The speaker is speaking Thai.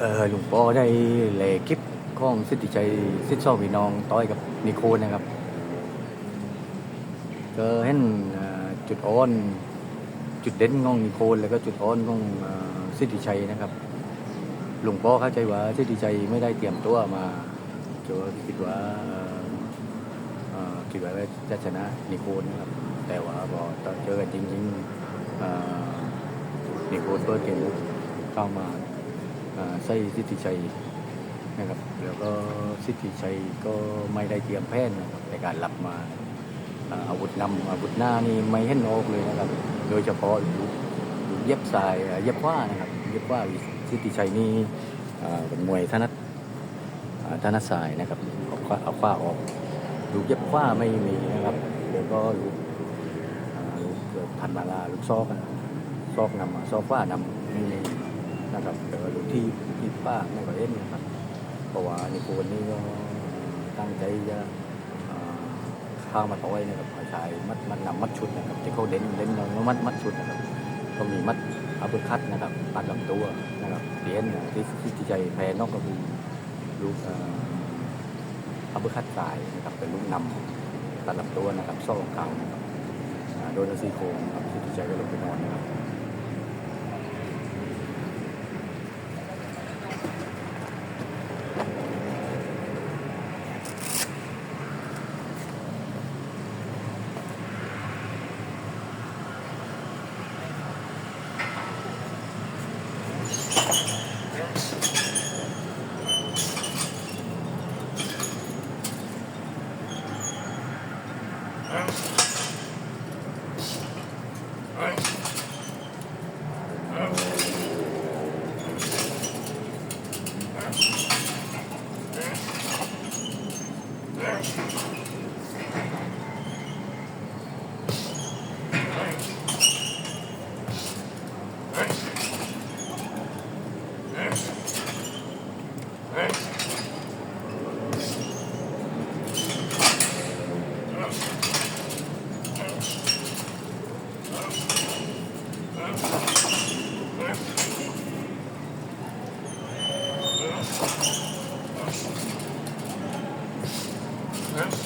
เออหลวงพ่อได้แหลคลิปของสิทธิชัยสิทธิชอบพี่น้องต้อยกับนิโคนะครับก็เห็นจุดอ่อน จุดเด่นของนิโคลแล้วก็จุดอ่อนของสิทธิชัยนะครับ หลวงพ่อเข้าใจว่าสิทธิชัยไม่ได้เตรียมตัวมาจะคิดว่าคิดว่าจะชนะนิโคลนะครับ แต่ว่าพอตอนเจอกันจริงๆนิโคลเปิดเกมเข้ามา อ่าใส่สิทธิชัยนะครับแล้วก็สิทธิชัยก็ไม่ได้เตรียมแผนนะครับในการหลับมาอาวุธนำอาวุธหน้านี่ไม่เห็นออกเลยนะครับ โดยเฉพาะลูกเย็บสายเย็บว่านะครับเย็บว่าสิทธิชัยนี่เป็นมวยถนัดอ่านัดสายนะครับเอาขวาเอาขวาออกลูกเย็บขวาไม่มีนะครับแล้วก็ลูกลูกพันมาลาลูกซอกอะซอกนำซอกขวานำไม่มี ครับแต่ว่าลูกที่ที่ป้าไม่ก็เอ็นนะครับเพราะว่าในโคนนี้ก็ตั้งใจจะอ่าข้าวมาต่อยนะครับชายมัดมันนำมัดชุดนะครับที่เขาเด่นเด่นเรามัดมัดชุดนะครับก็มีมัดอาบุคัดนะครับปัดลำตัวนะครับเดียนที่ที่ที่ใจแพ้นอกก็คือลูกอาบุคัดสายนะครับเป็นลูกนำตัดลำตัวนะครับโซ่กลางนะครับโดนซี่โครงนะครับที่ที่ใจก็ลงไปนอนนะครับ All right. Yes.